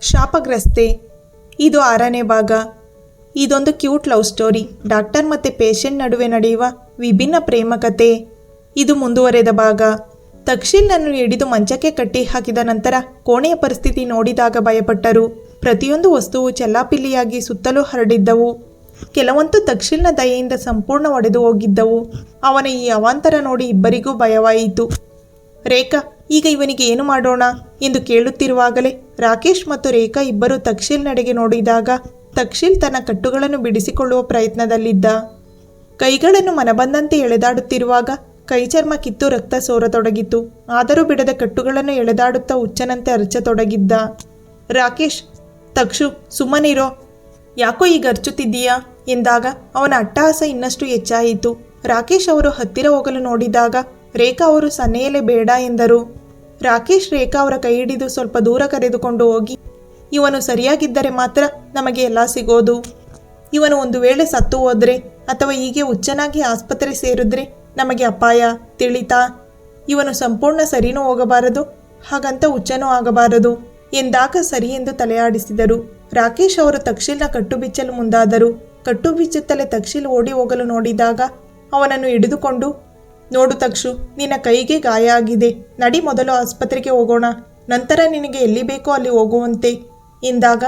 ಶಾಪಗ್ರಸ್ತೆ. ಇದು ಆರನೇ ಭಾಗ. ಇದೊಂದು ಕ್ಯೂಟ್ ಲವ್ ಸ್ಟೋರಿ. ಡಾಕ್ಟರ್ ಮತ್ತು ಪೇಷಂಟ್ ನಡುವೆ ನಡೆಯುವ ವಿಭಿನ್ನ ಪ್ರೇಮ ಕತೆ. ಇದು ಮುಂದುವರೆದ ಭಾಗ. ತಕ್ಷಿಲ್ನನ್ನು ಹಿಡಿದು ಮಂಚಕ್ಕೆ ಕಟ್ಟಿ ಹಾಕಿದ ನಂತರ ಕೋಣೆಯ ಪರಿಸ್ಥಿತಿ ನೋಡಿದಾಗ ಭಯಪಟ್ಟರು. ಪ್ರತಿಯೊಂದು ವಸ್ತುವು ಚೆಲ್ಲಾಪಿಲ್ಲಿಯಾಗಿ ಸುತ್ತಲೂ ಹರಡಿದ್ದವು. ಕೆಲವಂತೂ ತಕ್ಷಿಲ್ನ ದಯೆಯಿಂದ ಸಂಪೂರ್ಣ ಒಡೆದು ಹೋಗಿದ್ದವು. ಅವನ ಈ ಅವಾಂತರ ನೋಡಿ ಇಬ್ಬರಿಗೂ ಭಯವಾಯಿತು. ರೇಖಾ ಈಗ ಇವನಿಗೆ ಏನು ಮಾಡೋಣ? ಎಂದು ಕೇಳುತ್ತಿರುವಾಗಲೇ ರಾಕೇಶ್ ಮತ್ತು ರೇಖಾ ಇಬ್ಬರು ತಕ್ಷಿಲ್ ನಡೆಗೆ ನೋಡಿದಾಗ ತಕ್ಷಿಲ್ ತನ್ನ ಕಟ್ಟುಗಳನ್ನು ಬಿಡಿಸಿಕೊಳ್ಳುವ ಪ್ರಯತ್ನದಲ್ಲಿದ್ದ. ಕೈಗಳನ್ನು ಮನಬಂದಂತೆ ಎಳೆದಾಡುತ್ತಿರುವಾಗ ಕೈಚರ್ಮ ಕಿತ್ತು ರಕ್ತ ಸೋರತೊಡಗಿತು. ಆದರೂ ಬಿಡದ ಕಟ್ಟುಗಳನ್ನು ಎಳೆದಾಡುತ್ತಾ ಹುಚ್ಚನಂತೆ ಅರಚತೊಡಗಿದ್ದ. ರಾಕೇಶ್, ತಕ್ಷು, ಸುಮ್ಮನಿರೋ. ಯಾಕೋ ಈಗ ಅರ್ಚುತ್ತಿದ್ದೀಯಾ? ಎಂದಾಗ ಅವನ ಅಟ್ಟಹಾಸ ಇನ್ನಷ್ಟು ಹೆಚ್ಚಾಯಿತು. ರಾಕೇಶ್ ಅವರು ಹತ್ತಿರ ಹೋಗಲು ನೋಡಿದಾಗ ರೇಖಾ ಅವರು ಸನ್ನೆಯಲ್ಲೇ ಬೇಡ ಎಂದರು. ರಾಕೇಶ್ ರೇಖಾ ಅವರ ಕೈ ಹಿಡಿದು ಸ್ವಲ್ಪ ದೂರ ಕರೆದುಕೊಂಡು ಹೋಗಿ, ಇವನು ಸರಿಯಾಗಿದ್ದರೆ ಮಾತ್ರ ನಮಗೆ ಎಲ್ಲ ಸಿಗೋದು. ಇವನು ಒಂದು ವೇಳೆ ಸತ್ತು ಹೋದ್ರೆ ಅಥವಾ ಹೀಗೆ ಹುಚ್ಚನಾಗಿ ಆಸ್ಪತ್ರೆ ಸೇರಿದ್ರೆ ನಮಗೆ ಅಪಾಯ, ತಿಳಿತಾ. ಇವನು ಸಂಪೂರ್ಣ ಸರಿನೂ ಹೋಗಬಾರದು, ಹಾಗಂತ ಹುಚ್ಚನೂ ಆಗಬಾರದು, ಎಂದಾಗ ಸರಿ ಎಂದು ತಲೆಯಾಡಿಸಿದರು. ರಾಕೇಶ್ ಅವರು ತಕ್ಷಿಲ್ನ ಕಟ್ಟು ಬಿಚ್ಚಲು ಮುಂದಾದರು. ಕಟ್ಟು ಬಿಚ್ಚುತ್ತಲೇ ತಕ್ಷಿಲ್ ಓಡಿ ಹೋಗಲು ನೋಡಿದಾಗ ಅವನನ್ನು ಹಿಡಿದುಕೊಂಡು ನೋಡು ತಕ್ಷು, ನಿನ್ನ ಕೈಗೆ ಗಾಯ ಆಗಿದೆ ನಡಿ ಮೊದಲು ಆಸ್ಪತ್ರೆಗೆ ಹೋಗೋಣ. ನಂತರ ನಿನಗೆ ಎಲ್ಲಿ ಬೇಕೋ ಅಲ್ಲಿ ಹೋಗುವಂತೆ. ಎಂದಾಗ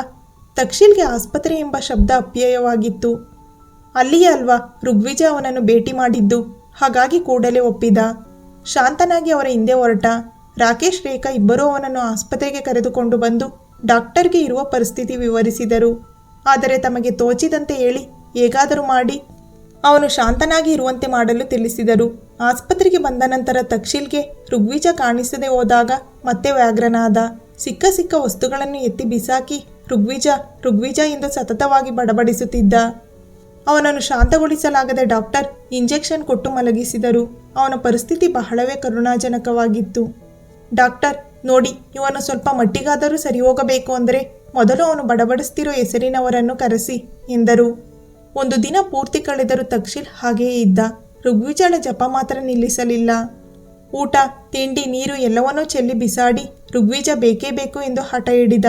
ತಕ್ಷಿಲ್ಗೆ ಆಸ್ಪತ್ರೆ ಎಂಬ ಶಬ್ದ ಅಪ್ಯಯವಾಗಿತ್ತು. ಅಲ್ಲಿಯೇ ಅಲ್ವಾ ಋಗ್ವಿಜ ಅವನನ್ನು ಭೇಟಿ ಮಾಡಿದ್ದು. ಹಾಗಾಗಿ ಕೂಡಲೇ ಒಪ್ಪಿದ. ಶಾಂತನಾಗಿ ಅವರ ಹಿಂದೆ ಹೊರಟ. ರಾಕೇಶ್ ರೇಖಾ ಇಬ್ಬರೂ ಅವನನ್ನು ಆಸ್ಪತ್ರೆಗೆ ಕರೆದುಕೊಂಡು ಬಂದು ಡಾಕ್ಟರ್ಗೆ ಇರುವ ಪರಿಸ್ಥಿತಿ ವಿವರಿಸಿದರು. ಆದರೆ ತಮಗೆ ತೋಚಿದಂತೆ ಹೇಳಿ ಹೇಗಾದರೂ ಮಾಡಿ. ಅವನು ಶಾಂತನಾಗಿ ಇರುವಂತೆ ಮಾಡಲು ತಿಳಿಸಿದರು. ಆಸ್ಪತ್ರೆಗೆ ಬಂದ ನಂತರ ತಕ್ಷಿಲ್ಗೆ ಋಗ್ವಿಜ ಕಾಣಿಸದೆ ಹೋದಾಗ ಮತ್ತೆ ವ್ಯಾಘ್ರನಾದ ಸಿಕ್ಕ ಸಿಕ್ಕ ವಸ್ತುಗಳನ್ನು ಎತ್ತಿ ಬಿಸಾಕಿ ಋಗ್ವಿಜ ಋಗ್ವಿಜ ಎಂದು ಸತತವಾಗಿ ಬಡಬಡಿಸುತ್ತಿದ್ದ. ಅವನನ್ನು ಶಾಂತಗೊಳಿಸಲಾಗದೆ ಡಾಕ್ಟರ್ ಇಂಜೆಕ್ಷನ್ ಕೊಟ್ಟು ಮಲಗಿಸಿದರು. ಅವನ ಪರಿಸ್ಥಿತಿ ಬಹಳವೇ ಕರುಣಾಜನಕವಾಗಿತ್ತು. ಡಾಕ್ಟರ್, ನೋಡಿ, ಇವನು ಸ್ವಲ್ಪ ಮಟ್ಟಿಗಾದರೂ ಸರಿ ಹೋಗಬೇಕು ಅಂದರೆ ಮೊದಲು ಅವನು ಬಡಬಡಿಸ್ತಿರೋ ಹೆಸರಿನವರನ್ನು ಕರೆಸಿ, ಎಂದರು. ಒಂದು ದಿನ ಪೂರ್ತಿ ಕಳೆದರೂ ತಕ್ಷಿಲ್ ಹಾಗೆಯೇ ಇದ್ದ. ಋಗ್ವಿಜಳ ಜಪ ಮಾತ್ರ ನಿಲ್ಲಿಸಲಿಲ್ಲ. ಊಟ, ತಿಂಡಿ, ನೀರು ಎಲ್ಲವನ್ನೂ ಚೆಲ್ಲಿ ಬಿಸಾಡಿ ಋಗ್ವಿಜ ಬೇಕೇ ಬೇಕು ಎಂದು ಹಠ ಹಿಡಿದ.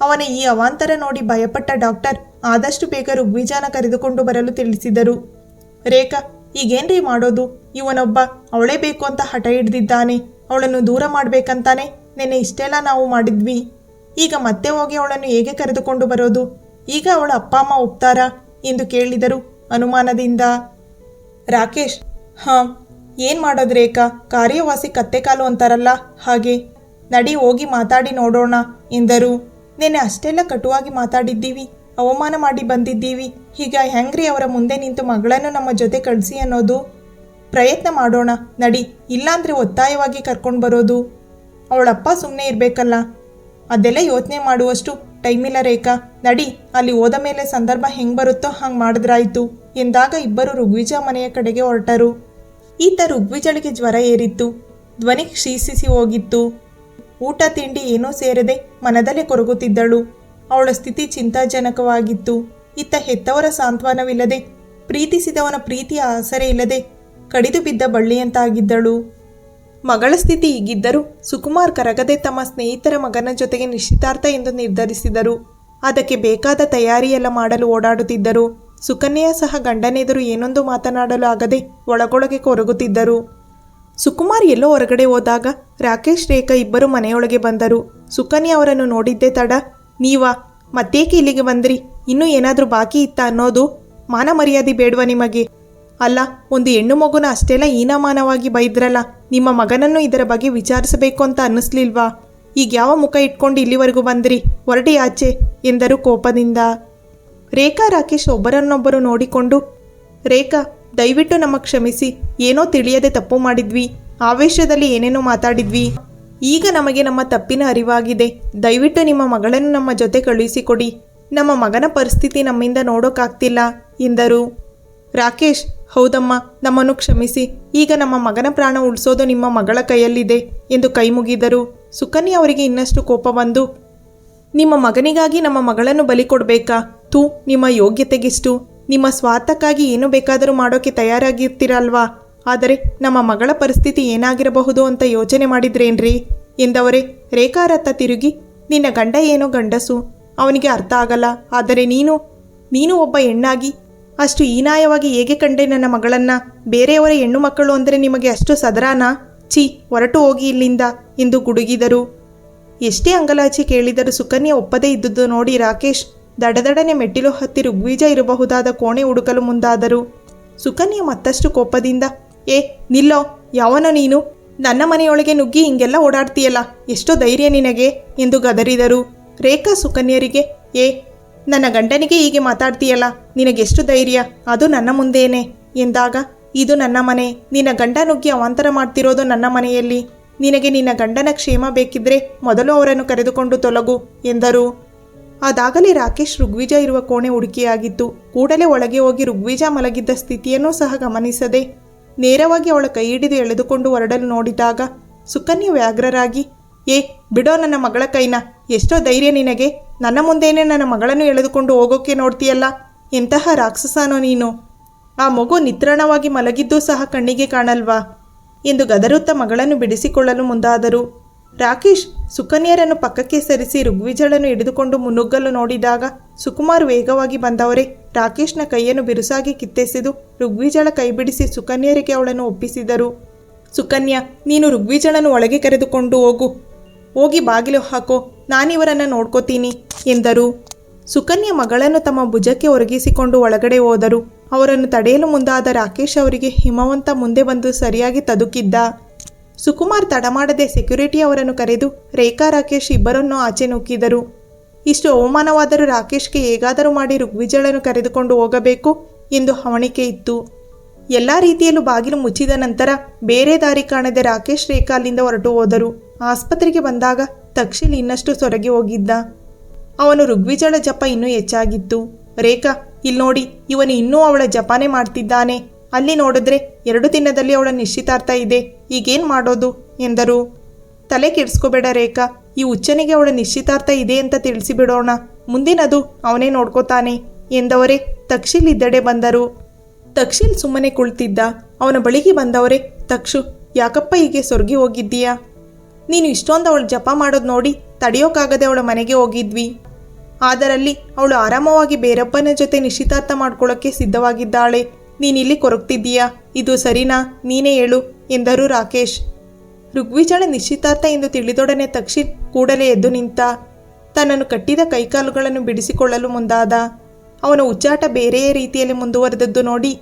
ಅವನ ಈ ಅವಾಂತರ ನೋಡಿ ಭಯಪಟ್ಟ ಡಾಕ್ಟರ್ ಆದಷ್ಟು ಬೇಗ ಋಗ್ವಿಜಾನ ಕರೆದುಕೊಂಡು ಬರಲು ತಿಳಿಸಿದರು. ರೇಖಾ, ಈಗೇನ್ರಿ ಮಾಡೋದು? ಇವನೊಬ್ಬ ಅವಳೇ ಬೇಕು ಅಂತ ಹಠ ಹಿಡಿದಿದ್ದಾನೆ. ಅವಳನ್ನು ದೂರ ಮಾಡಬೇಕಂತಾನೆ ನೆನ್ನೆ ಇಷ್ಟೆಲ್ಲ ನಾವು ಮಾಡಿದ್ವಿ. ಈಗ ಮತ್ತೆ ಹೋಗಿ ಅವಳನ್ನು ಹೇಗೆ ಕರೆದುಕೊಂಡು ಬರೋದು? ಈಗ ಅವಳ ಅಪ್ಪ ಅಮ್ಮ ಒಪ್ತಾರಾ? ಎಂದು ಕೇಳಿದರು ಅನುಮಾನದಿಂದ. ರಾಕೇಶ್, ಹಾಂ, ಏನು ಮಾಡೋದು ರೇಖಾ ಕಾರ್ಯವಾಸಿ ಕತ್ತೆ ಕಾಲು ಅಂತಾರಲ್ಲ, ಹಾಗೆ. ನಡಿ ಹೋಗಿ ಮಾತಾಡಿ ನೋಡೋಣ, ಎಂದರು. ನೆನೆ ಅಷ್ಟೆಲ್ಲ ಕಟುವಾಗಿ ಮಾತಾಡಿದ್ದೀವಿ, ಅವಮಾನ ಮಾಡಿ ಬಂದಿದ್ದೀವಿ. ಈಗ ಹೆಂಗ್ರಿ ಅವರ ಮುಂದೆ ನಿಂತು ಮಗಳನ್ನು ನಮ್ಮ ಜೊತೆ ಕಳಿಸಿ ಅನ್ನೋದು? ಪ್ರಯತ್ನ ಮಾಡೋಣ, ನಡಿ. ಇಲ್ಲಾಂದ್ರೆ ಒತ್ತಾಯವಾಗಿ ಕರ್ಕೊಂಡು ಬರೋದು? ಅವಳಪ್ಪ ಸುಮ್ಮನೆ ಇರಬೇಕಲ್ಲ. ಅದೆಲ್ಲ ಯೋಚನೆ ಮಾಡುವಷ್ಟು ಟೈಮಿಲ್ಲ ರೇಖಾ. ನಡಿ, ಅಲ್ಲಿ ಹೋದ ಮೇಲೆ ಸಂದರ್ಭ ಹೆಂಗೆ ಬರುತ್ತೋ ಹಂಗೆ ಮಾಡಿದ್ರಾಯ್ತು. ಎಂದಾಗ ಇಬ್ಬರು ಋಗ್ವಿಜ ಮನೆಯ ಕಡೆಗೆ ಹೊರಟರು. ಈತ ಋಗ್ವಿಜಳಿಗೆ ಜ್ವರ ಏರಿತ್ತು. ಧ್ವನಿ ಕ್ಷೀಸಿಸಿ ಹೋಗಿತ್ತು. ಊಟ, ತಿಂಡಿ ಏನೂ ಸೇರದೆ ಮನದಲ್ಲೇ ಕೊರಗುತ್ತಿದ್ದಳು. ಅವಳ ಸ್ಥಿತಿ ಚಿಂತಾಜನಕವಾಗಿತ್ತು. ಇತ್ತ ಹೆತ್ತವರ ಸಾಂತ್ವನವಿಲ್ಲದೆ, ಪ್ರೀತಿಸಿದವನ ಪ್ರೀತಿಯ ಆಸರೆ ಇಲ್ಲದೆ ಕಡಿದು ಬಿದ್ದ ಬಳ್ಳಿಯಂತಾಗಿದ್ದಳು. ಮಗಳ ಸ್ಥಿತಿ ಹೀಗಿದ್ದರೂ ಸುಕುಮಾರ್ ಕರಗದೆ ತಮ್ಮ ಸ್ನೇಹಿತರ ಮಗನ ಜೊತೆಗೆ ನಿಶ್ಚಿತಾರ್ಥ ಎಂದು ನಿರ್ಧರಿಸಿದರು. ಅದಕ್ಕೆ ಬೇಕಾದ ತಯಾರಿಯೆಲ್ಲ ಮಾಡಲು ಓಡಾಡುತ್ತಿದ್ದರು. ಸುಕನ್ಯಾ ಸಹ ಗಂಡನೆದುರು ಏನೊಂದು ಮಾತನಾಡಲು ಆಗದೆ ಒಳಗೊಳಗೆ ಕೊರಗುತ್ತಿದ್ದರು. ಸುಕುಮಾರ್ ಎಲ್ಲೋ ಹೊರಗಡೆ ಹೋದಾಗ ರಾಕೇಶ್, ರೇಖಾ ಇಬ್ಬರು ಮನೆಯೊಳಗೆ ಬಂದರು. ಸುಕನ್ಯಾ ಅವರನ್ನು ನೋಡಿದ್ದೇ ತಡ, ನೀವಾ? ಮತ್ತೇಕೆ ಇಲ್ಲಿಗೆ ಬಂದ್ರಿ? ಇನ್ನೂ ಏನಾದರೂ ಬಾಕಿ ಇತ್ತ ಅನ್ನೋದು ಮಾನ ಮರ್ಯಾದೆ ಬೇಡವಾ ನಿಮಗೆ? ಅಲ್ಲ, ಒಂದು ಹೆಣ್ಣು ಮಗುನ ಅಷ್ಟೆಲ್ಲ ಹೀನಮಾನವಾಗಿ ಬೈದ್ರಲ್ಲ, ನಿಮ್ಮ ಮಗನನ್ನು ಇದರ ಬಗ್ಗೆ ವಿಚಾರಿಸಬೇಕು ಅಂತ ಅನ್ನಿಸ್ಲಿಲ್ವಾ? ಈಗ ಯಾವ ಮುಖ ಇಟ್ಕೊಂಡು ಇಲ್ಲಿವರೆಗೂ ಬಂದ್ರಿ? ಹೊರಡಿ ಆಚೆ, ಎಂದರು ಕೋಪದಿಂದ. ರೇಖಾ, ರಾಕೇಶ್ ಒಬ್ಬರನ್ನೊಬ್ಬರು ನೋಡಿಕೊಂಡು, ರೇಖಾ, ದಯವಿಟ್ಟು ನಮ್ಮ ಕ್ಷಮಿಸಿ, ಏನೋ ತಿಳಿಯದೆ ತಪ್ಪು ಮಾಡಿದ್ವಿ, ಆವೇಶದಲ್ಲಿ ಏನೇನೋ ಮಾತಾಡಿದ್ವಿ. ಈಗ ನಮಗೆ ನಮ್ಮ ತಪ್ಪಿನ ಅರಿವಾಗಿದೆ. ದಯವಿಟ್ಟು ನಿಮ್ಮ ಮಗಳನ್ನು ನಮ್ಮ ಜೊತೆ ಕಳುಹಿಸಿಕೊಡಿ. ನಮ್ಮ ಮಗನ ಪರಿಸ್ಥಿತಿ ನಮ್ಮಿಂದ ನೋಡೋಕ್ಕಾಗ್ತಿಲ್ಲ ಎಂದರು. ರಾಕೇಶ್ ಹೌದಮ್ಮ, ನಮ್ಮನ್ನು ಕ್ಷಮಿಸಿ. ಈಗ ನಮ್ಮ ಮಗನ ಪ್ರಾಣ ಉಳಿಸೋದು ನಿಮ್ಮ ಮಗಳ ಕೈಯಲ್ಲಿದೆ ಎಂದು ಕೈ ಮುಗಿದರು. ಸುಕನ್ಯಾ ಅವರಿಗೆ ಇನ್ನಷ್ಟು ಕೋಪ ಬಂದು, ನಿಮ್ಮ ಮಗನಿಗಾಗಿ ನಮ್ಮ ಮಗಳನ್ನು ಬಲಿ ಕೊಡಬೇಕಾ? ತೂ ನಿಮ್ಮ ಯೋಗ್ಯತೆಗಿಷ್ಟು. ನಿಮ್ಮ ಸ್ವಾರ್ಥಕ್ಕಾಗಿ ಏನು ಬೇಕಾದರೂ ಮಾಡೋಕೆ ತಯಾರಾಗಿರ್ತೀರಲ್ವಾ? ಆದರೆ ನಮ್ಮ ಮಗಳ ಪರಿಸ್ಥಿತಿ ಏನಾಗಿರಬಹುದು ಅಂತ ಯೋಚನೆ ಮಾಡಿದ್ರೇನ್ರಿ? ಎಂದವರೇ ರೇಖಾರತ್ತ ತಿರುಗಿ, ನಿನ್ನ ಗಂಡ ಏನೋ ಗಂಡಸು. ಅವನಿಗೆ ಅರ್ಥ ಆಗಲ್ಲ. ಆದರೆ ನೀನು ನೀನು ಒಬ್ಬ ಹೆಣ್ಣಾಗಿ ಅಷ್ಟು ಹೀನಾಯವಾಗಿ ಹೇಗೆ ಕಂಡೆ ನನ್ನ ಮಗಳನ್ನು? ಬೇರೆಯವರ ಹೆಣ್ಣು ಮಕ್ಕಳು ಅಂದರೆ ನಿಮಗೆ ಅಷ್ಟು ಸದರಾನಾ? ಛೀ, ಹೊರಟು ಹೋಗಿ ಇಲ್ಲಿಂದ ಎಂದು ಗುಡುಗಿದರು. ಎಷ್ಟೇ ಅಂಗಲಾಚಿ ಕೇಳಿದರೂ ಸುಕನ್ಯಾ ಒಪ್ಪದೇ ಇದ್ದುದು ನೋಡಿ ರಾಕೇಶ್ ದಡದಡನೆ ಮೆಟ್ಟಿಲು ಹತ್ತಿ ಋಗ್ವೀಜ ಇರಬಹುದಾದ ಕೋಣೆ ಹುಡುಕಲು ಮುಂದಾದರು. ಸುಕನ್ಯಾ ಮತ್ತಷ್ಟು ಕೋಪದಿಂದ, ಏ, ನಿಲ್ಲೋ, ಯಾವನೋ ನೀನು? ನನ್ನ ಮನೆಯೊಳಗೆ ನುಗ್ಗಿ ಹಿಂಗೆಲ್ಲ ಓಡಾಡ್ತೀಯಲ್ಲ, ಎಷ್ಟೋ ಧೈರ್ಯ ನಿನಗೆ, ಎಂದು ಗದರಿದರು. ರೇಖಾ ಸುಕನ್ಯರಿಗೆ, ಏ ನನ್ನ ಗಂಡನಿಗೆ ಹೀಗೆ ಮಾತಾಡ್ತೀಯಲ್ಲ? ನಿನಗೆಷ್ಟು ಧೈರ್ಯ? ಅದು ನನ್ನ ಮುಂದೇನೆ. ಎಂದಾಗ, ಇದು ನನ್ನ ಮನೆ. ನಿನ್ನ ಗಂಡ ನುಗ್ಗಿ ಅವಾಂತರ ಮಾಡ್ತಿರೋದು ನನ್ನ ಮನೆಯಲ್ಲಿ. ನಿನಗೆ ನಿನ್ನ ಗಂಡನ ಕ್ಷೇಮ ಬೇಕಿದ್ರೆ ಮೊದಲು ಅವರನ್ನು ಕರೆದುಕೊಂಡು ತೊಲಗು, ಎಂದರು. ಅದಾಗಲೇ ರಾಕೇಶ್ ಋಗ್ವಿಜ ಇರುವ ಕೋಣೆ ಹುಡುಕಿಯಾಗಿತ್ತು. ಕೂಡಲೇ ಒಳಗೆ ಹೋಗಿ ಋಗ್ವಿಜ ಮಲಗಿದ್ದ ಸ್ಥಿತಿಯನ್ನೂ ಸಹ ಗಮನಿಸದೆ ನೇರವಾಗಿ ಅವಳ ಕೈ ಹಿಡಿದು ಎಳೆದುಕೊಂಡು ಹೊರಡಲು ನೋಡಿದಾಗ ಸುಕನ್ಯಾ ವ್ಯಾಗ್ರರಾಗಿ ಏ, ಬಿಡೋ ನನ್ನ ಮಗಳ ಕೈನ. ಎಷ್ಟೋ ಧೈರ್ಯ ನಿನಗೆ. ನನ್ನ ಮುಂದೇನೆ ನನ್ನ ಮಗಳನ್ನು ಎಳೆದುಕೊಂಡು ಹೋಗೋಕೆ ನೋಡ್ತೀಯಲ್ಲ? ಎಂತಹ ರಾಕ್ಷಸನೋ ನೀನು. ಆ ಮಗು ನಿತ್ರಾಣವಾಗಿ ಮಲಗಿದ್ದೂ ಸಹ ಕಣ್ಣಿಗೆ ಕಾಣಲ್ವಾ? ಎಂದು ಗದರುತ್ತ ಮಗಳನ್ನು ಬಿಡಿಸಿಕೊಳ್ಳಲು ಮುಂದಾದರು. ರಾಕೇಶ್ ಸುಕನ್ಯರನ್ನು ಪಕ್ಕಕ್ಕೆ ಸರಿಸಿ ಋಗ್ವಿಜಳನ್ನು ಹಿಡಿದುಕೊಂಡು ಮುನ್ನುಗ್ಗಲು ನೋಡಿದಾಗ ಸುಕುಮಾರ್ ವೇಗವಾಗಿ ಬಂದವರೇ. ರಾಕೇಶ್ನ ಕೈಯನ್ನು ಬಿರುಸಾಗಿ ಕಿತ್ತೆಸೆದು ಋಗ್ವಿಜಳ ಕೈ ಬಿಡಿಸಿ ಸುಕನ್ಯರಿಗೆ ಅವಳನ್ನು ಒಪ್ಪಿಸಿದರು. ಸುಕನ್ಯಾ, ನೀನು ಋಗ್ವಿಜಳನ್ನು ಒಳಗೆ ಕರೆದುಕೊಂಡು ಹೋಗು. ಹೋಗಿ ಬಾಗಿಲು ಹಾಕೋ, ನಾನಿವರನ್ನು ನೋಡ್ಕೋತೀನಿ, ಎಂದರು. ಸುಕನ್ಯಾ ಮಗಳನ್ನು ತಮ್ಮ ಭುಜಕ್ಕೆ ಒರಗಿಸಿಕೊಂಡು ಒಳಗಡೆ ಹೋದರು. ಅವರನ್ನು ತಡೆಯಲು ಮುಂದಾದ ರಾಕೇಶ್ ಅವರಿಗೆ ಹಿಮವಂತ ಮುಂದೆ ಬಂದು ಸರಿಯಾಗಿ ತದುಕಿದ್ದ. ಸುಕುಮಾರ್ ತಡಮಾಡದೆ ಸೆಕ್ಯೂರಿಟಿ ಅವರನ್ನು ಕರೆದು ರೇಖಾ ರಾಕೇಶ್ ಇಬ್ಬರನ್ನು ಆಚೆ ನೂಕಿದರು ಇಷ್ಟು ಅವಮಾನವಾದರೂ ರಾಕೇಶ್ಗೆ ಹೇಗಾದರೂ ಮಾಡಿ ಋಗ್ವಿಜಳನ್ನು ಕರೆದುಕೊಂಡು ಹೋಗಬೇಕು ಎಂದು ಹವಣಿಕೆ ಇತ್ತು. ಎಲ್ಲ ರೀತಿಯಲ್ಲೂ ಬಾಗಿಲು ಮುಚ್ಚಿದ ನಂತರ ಬೇರೆ ದಾರಿ ಕಾಣದೆ ರಾಕೇಶ್ ರೇಖಾ ಅಲ್ಲಿಂದ ಹೊರಟು ಹೋದರು. ಆಸ್ಪತ್ರೆಗೆ ಬಂದಾಗ ತಕ್ಷಿಲ್ ಇನ್ನಷ್ಟು ಸೊರಗಿ ಹೋಗಿದ್ದ. ಅವನು ಋಗ್ವಿಜಳ ಜಪ ಇನ್ನೂ ಹೆಚ್ಚಾಗಿತ್ತು. ರೇಖಾ ಇಲ್ಲಿ ನೋಡಿ, ಇವನು ಇನ್ನೂ ಅವಳ ಜಪಾನೆ ಮಾಡ್ತಿದ್ದಾನೆ. ಅಲ್ಲಿ ನೋಡಿದ್ರೆ ಎರಡು ದಿನದಲ್ಲಿ ಅವಳ ನಿಶ್ಚಿತಾರ್ಥ ಇದೆ. ಈಗೇನು ಮಾಡೋದು? ಎಂದರು. ತಲೆ ಕೆಡಿಸ್ಕೋಬೇಡ ರೇಖಾ, ಈ ಉಚ್ಚನಿಗೆ ಅವಳ ನಿಶ್ಚಿತಾರ್ಥ ಇದೆ ಅಂತ ತಿಳಿಸಿಬಿಡೋಣ. ಮುಂದಿನದು ಅವನೇ ನೋಡ್ಕೋತಾನೆ, ಎಂದವರೇ ತಕ್ಷಿಲ್ ಇದ್ದಡೆ ಬಂದರು. ತಕ್ಷಿಲ್ ಸುಮ್ಮನೆ ಕುಳಿತಿದ್ದ. ಅವನ ಬಳಿಗೆ ಬಂದವರೇ, ತಕ್ಷು, ಯಾಕಪ್ಪ ಹೀಗೆ ಸೊರಗಿ ಹೋಗಿದ್ದೀಯಾ? ನೀನು ಇಷ್ಟೊಂದು ಅವಳು ಜಪ ಮಾಡೋದು ನೋಡಿ ತಡೆಯೋಕ್ಕಾಗದೆ ಅವಳ ಮನೆಗೆ ಹೋಗಿದ್ವಿ. ಆದರಲ್ಲಿ ಅವಳು ಆರಾಮವಾಗಿ ಬೇರೊಬ್ಬನ ಜೊತೆ ನಿಶ್ಚಿತಾರ್ಥ ಮಾಡ್ಕೊಳ್ಳೋಕ್ಕೆ ಸಿದ್ಧವಾಗಿದ್ದಾಳೆ. ನೀನಿಲ್ಲಿ ಕೊರಗ್ತಿದ್ದೀಯಾ? ಇದು ಸರಿನಾ? ನೀನೇ ಹೇಳು, ಎಂದರು ರಾಕೇಶ್. ಋಗ್ವಿಜಳ ನಿಶ್ಚಿತಾರ್ಥ ಎಂದು ತಿಳಿದೊಡನೆ ತಕ್ಷಿಣ್ ಕೂಡಲೇ ಎದ್ದು ನಿಂತ, ತನ್ನನ್ನು ಕಟ್ಟಿದ ಕೈಕಾಲುಗಳನ್ನು ಬಿಡಿಸಿಕೊಳ್ಳಲು ಮುಂದಾದ. ಅವನ ಉಚ್ಚಾಟ ಬೇರೆಯೇ ರೀತಿಯಲ್ಲಿ ಮುಂದುವರೆದದ್ದು ನೋಡಿ,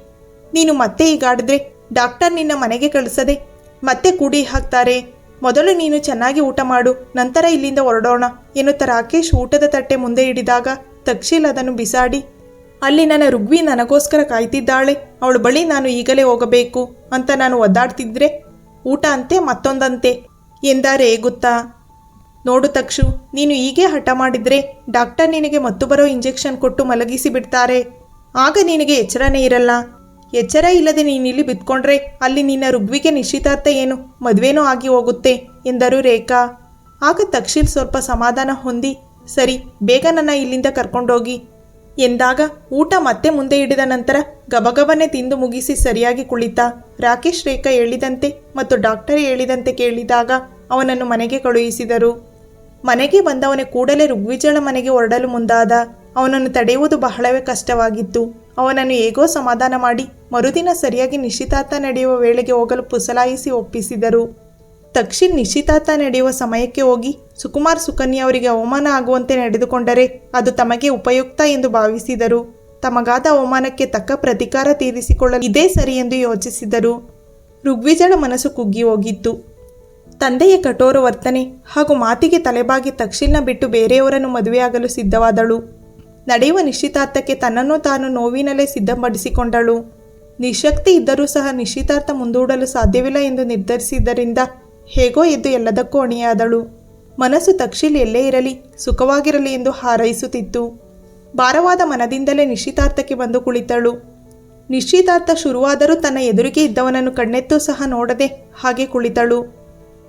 ನೀನು ಮತ್ತೆ ಹೀಗಾಡಿದ್ರೆ ಡಾಕ್ಟರ್ ನಿನ್ನ ಮನೆಗೆ ಕಳಿಸದೆ ಮತ್ತೆ ಕೂಡಿ ಹಾಕ್ತಾರೆ. ಮೊದಲು ನೀನು ಚೆನ್ನಾಗಿ ಊಟ ಮಾಡು, ನಂತರ ಇಲ್ಲಿಂದ ಹೊರಡೋಣ, ಎನ್ನುತ್ತ ರಾಕೇಶ್ ಊಟದ ತಟ್ಟೆ ಮುಂದೆ ಹಿಡಿದಾಗ ತಕ್ಷೀಲ್ ಅದನ್ನು ಬಿಸಾಡಿ, ಅಲ್ಲಿ ನನ್ನ ರುಗ್ವಿ ನನಗೋಸ್ಕರ ಕಾಯ್ತಿದ್ದಾಳೆ, ಅವಳು ಬಳಿ ನಾನು ಈಗಲೇ ಹೋಗಬೇಕು ಅಂತ ನಾನು ಒದ್ದಾಡ್ತಿದ್ರೆ, ಊಟ ಅಂತೆ ಮತ್ತೊಂದಂತೆ ಎಂದಾರೆ ಗೊತ್ತಾ? ನೋಡು ತಕ್ಷು, ನೀನು ಹೀಗೆ ಹಠ ಮಾಡಿದ್ರೆ ಡಾಕ್ಟರ್ ನಿನಗೆ ಮತ್ತು ಬರೋ ಇಂಜೆಕ್ಷನ್ ಕೊಟ್ಟು ಮಲಗಿಸಿ ಬಿಡ್ತಾರೆ, ಆಗ ನಿನಗೆ ಎಚ್ಚರನೇ ಇರಲ್ಲ. ಎಚ್ಚರ ಇಲ್ಲದೆ ನೀನಿಲ್ಲಿ ಬಿತ್ಕೊಂಡ್ರೆ ಅಲ್ಲಿ ನಿನ್ನ ರುಗ್ವಿಗೆ ನಿಶ್ಚಿತಾರ್ಥ ಏನು? ಮದುವೆನೂ ಆಗಿ ಹೋಗುತ್ತೆ, ಎಂದರು ರೇಖಾ. ಆಗ ತಕ್ಷಿಲ್ ಸ್ವಲ್ಪ ಸಮಾಧಾನ ಹೊಂದಿ, ಸರಿ, ಬೇಗ ನನ್ನ ಇಲ್ಲಿಂದ ಕರ್ಕೊಂಡೋಗಿ. ಎಂದಾಗ ಊಟ ಮತ್ತೆ ಮುಂದೆ ಹಿಡಿದ ನಂತರ ಗಬಗಬನೆ ತಿಂದು ಮುಗಿಸಿ ಸರಿಯಾಗಿ ಕುಳಿತ. ರಾಕೇಶ್ ರೇಖಾ ಹೇಳಿದಂತೆ ಮತ್ತು ಡಾಕ್ಟರ್ ಹೇಳಿದಂತೆ ಕೇಳಿದಾಗ ಅವನನ್ನು ಮನೆಗೆ ಕಳುಹಿಸಿದರು. ಮನೆಗೆ ಬಂದವನೇ ಕೂಡಲೇ ರುಗ್ವಿಜಳ ಮನೆಗೆ ಹೊರಡಲು ಮುಂದಾದ, ಅವನನ್ನು ತಡೆಯುವುದು ಬಹಳವೇ ಕಷ್ಟವಾಗಿತ್ತು. ಅವನನ್ನು ಹೇಗೋ ಸಮಾಧಾನ ಮಾಡಿ ಮರುದಿನ ಸರಿಯಾಗಿ ನಿಶ್ಚಿತಾರ್ಥ ನಡೆಯುವ ವೇಳೆಗೆ ಹೋಗಲು ಪುಸಲಾಯಿಸಿ ಒಪ್ಪಿಸಿದರು. ತಕ್ಷಿಣ್ ನಿಶ್ಚಿತಾರ್ಥ ನಡೆಯುವ ಸಮಯಕ್ಕೆ ಹೋಗಿ ಸುಕುಮಾರ್ ಸುಕನ್ಯಾ ಅವರಿಗೆ ಅವಮಾನ ಆಗುವಂತೆ ನಡೆದುಕೊಂಡರೆ ಅದು ತಮಗೆ ಉಪಯುಕ್ತ ಎಂದು ಭಾವಿಸಿದರು. ತಮಗಾದ ಅವಮಾನಕ್ಕೆ ತಕ್ಕ ಪ್ರತಿಕಾರ ತೀರಿಸಿಕೊಳ್ಳಲು ಇದೇ ಸರಿ ಎಂದು ಯೋಚಿಸಿದರು. ಋಗ್ವಿಜಳ ಮನಸ್ಸು ಕುಗ್ಗಿ ಹೋಗಿತ್ತು. ತಂದೆಯ ಕಠೋರ ವರ್ತನೆ ಹಾಗೂ ಮಾತಿಗೆ ತಲೆಬಾಗಿ ತಕ್ಷಿಣ ಬಿಟ್ಟು ಬೇರೆಯವರನ್ನು ಮದುವೆಯಾಗಲು ಸಿದ್ಧವಾದಳು. ನಡೆಯುವ ನಿಶ್ಚಿತಾರ್ಥಕ್ಕೆ ತನ್ನನ್ನು ತಾನು ನೋವಿನಲ್ಲೇ ಸಿದ್ಧಪಡಿಸಿಕೊಂಡಳು. ನಿಶಕ್ತಿ ಇದ್ದರೂ ಸಹ ನಿಶ್ಚಿತಾರ್ಥ ಮುಂದೂಡಲು ಸಾಧ್ಯವಿಲ್ಲ ಎಂದು ನಿರ್ಧರಿಸಿದ್ದರಿಂದ ಹೇಗೋ ಎದ್ದು ಎಲ್ಲದಕ್ಕೂ ಅಣಿಯಾದಳು. ಮನಸ್ಸು ತಕ್ಷಿಲ್ ಎಲ್ಲೇ ಇರಲಿ, ಸುಖವಾಗಿರಲಿ ಎಂದು ಹಾರೈಸುತ್ತಿತ್ತು. ಭಾರವಾದ ಮನದಿಂದಲೇ ನಿಶ್ಚಿತಾರ್ಥಕ್ಕೆ ಬಂದು ಕುಳಿತಳು. ನಿಶ್ಚಿತಾರ್ಥ ಶುರುವಾದರೂ ತನ್ನ ಎದುರಿಗೆ ಇದ್ದವನನ್ನು ಕಣ್ಣೆತ್ತೂ ಸಹ ನೋಡದೆ ಹಾಗೆ ಕುಳಿತಳು.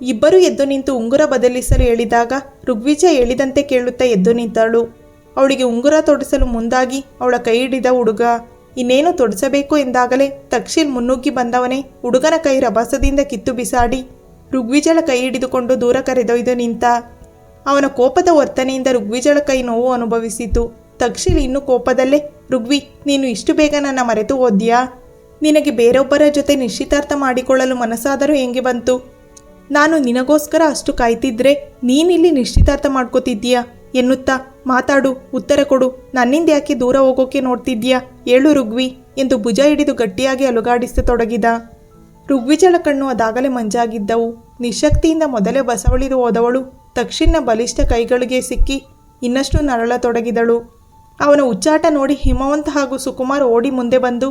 ಇಬ್ಬರು ಎದ್ದು ನಿಂತು ಉಂಗುರ ಬದಲಿಸಲು ಹೇಳಿದಾಗ ಋಗ್ವಿಜ ಹೇಳಿದಂತೆ ಕೇಳುತ್ತಾ ಎದ್ದು ನಿಂತಳು. ಅವಳಿಗೆ ಉಂಗುರ ತೊಡಿಸಲು ಮುಂದಾಗಿ ಅವಳ ಕೈ ಹಿಡಿದ ಹುಡುಗ, ಇನ್ನೇನು ತೊಡಿಸಬೇಕು? ಎಂದಾಗಲೇ ತಕ್ಷಿಲ್ ಮುನ್ನುಗ್ಗಿ ಬಂದವನೇ ಹುಡುಗನ ಕೈ ರಭಸದಿಂದ ಕಿತ್ತು ಬಿಸಾಡಿ ಋಗ್ವಿಜಳ ಕೈ ಹಿಡಿದುಕೊಂಡು ದೂರ ಕರೆದೊಯ್ದು ನಿಂತ. ಅವನ ಕೋಪದ ವರ್ತನೆಯಿಂದ ಋಗ್ವಿಜಳ ಕೈ ನೋವು ಅನುಭವಿಸಿತು. ತಕ್ಷಿಲ್ ಇನ್ನೂ ಕೋಪದಲ್ಲೇ, ಋಗ್ವಿ, ನೀನು ಇಷ್ಟು ಬೇಗ ನನ್ನ ಮರೆತು ಓದ್ಯಾ ನಿನಗೆ ಬೇರೊಬ್ಬರ ಜೊತೆ ನಿಶ್ಚಿತಾರ್ಥ ಮಾಡಿಕೊಳ್ಳಲು ಮನಸ್ಸಾದರೂ ಹೆಂಗೆ ಬಂತು? ನಾನು ನಿನಗೋಸ್ಕರ ಅಷ್ಟು ಕಾಯ್ತಿದ್ರೆ ನೀನಿಲ್ಲಿ ನಿಶ್ಚಿತಾರ್ಥ ಮಾಡ್ಕೋತಿದ್ದೀಯಾ? ಎನ್ನುತ್ತಾ ಮಾತಾಡು, ಉತ್ತರ ಕೊಡು. ನನ್ನಿಂದ ಯಾಕೆ ದೂರ ಹೋಗೋಕೆ ನೋಡ್ತಿದ್ಯಾ ಏಳು ರುಗ್ವಿ ಎಂದು ಭುಜ ಹಿಡಿದು ಗಟ್ಟಿಯಾಗಿ ಅಲುಗಾಡಿಸತೊಡಗಿದ. ಋಗ್ವಿಜಳ ಕಣ್ಣು ಅದಾಗಲೇ ಮಂಜಾಗಿದ್ದವು. ನಿಶಕ್ತಿಯಿಂದ ಮೊದಲೇ ಬಸವಳಿದು ಹೋದವಳು ತಕ್ಷಿಣ ಬಲಿಷ್ಠ ಕೈಗಳಿಗೆ ಸಿಕ್ಕಿ ಇನ್ನಷ್ಟು ನರಳತೊಡಗಿದಳು. ಅವನ ಉಚ್ಚಾಟ ನೋಡಿ ಹಿಮವಂತ ಹಾಗೂ ಸುಕುಮಾರ್ ಓಡಿ ಮುಂದೆ ಬಂದು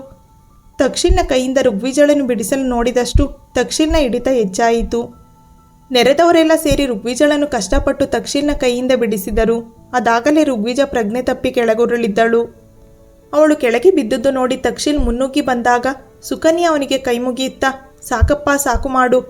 ತಕ್ಷಿಣ ಕೈಯಿಂದ ಋಗ್ವಿಜಳನ್ನು ಬಿಡಿಸಲು ನೋಡಿದಷ್ಟು ತಕ್ಷಿಣ ಹಿಡಿತ ಹೆಚ್ಚಾಯಿತು. ನೆರೆದವರೆಲ್ಲ ಸೇರಿ ಋಗ್ವಿಜಳನ್ನು ಕಷ್ಟಪಟ್ಟು ತಕ್ಷಣ ಕೈಯಿಂದ ಬಿಡಿಸಿದರು. ಅದಾಗಲೇ ಋಗ್ವಿಜ ಪ್ರಜ್ಞೆ ತಪ್ಪಿ ಕೆಳಗುರುಳಿದ್ದಳು. ಅವಳು ಕೆಳಗೆ ಬಿದ್ದದ್ದು ನೋಡಿ ತಕ್ಷೀಲ್ ಮುನ್ನುಗ್ಗಿ ಬಂದಾಗ, ಸುಕನ್ಯಾ ಅವನಿಗೆ ಕೈ ಮುಗಿಯುತ್ತಾ ಸಾಕಪ್ಪ, ಸಾಕು ಮಾಡು.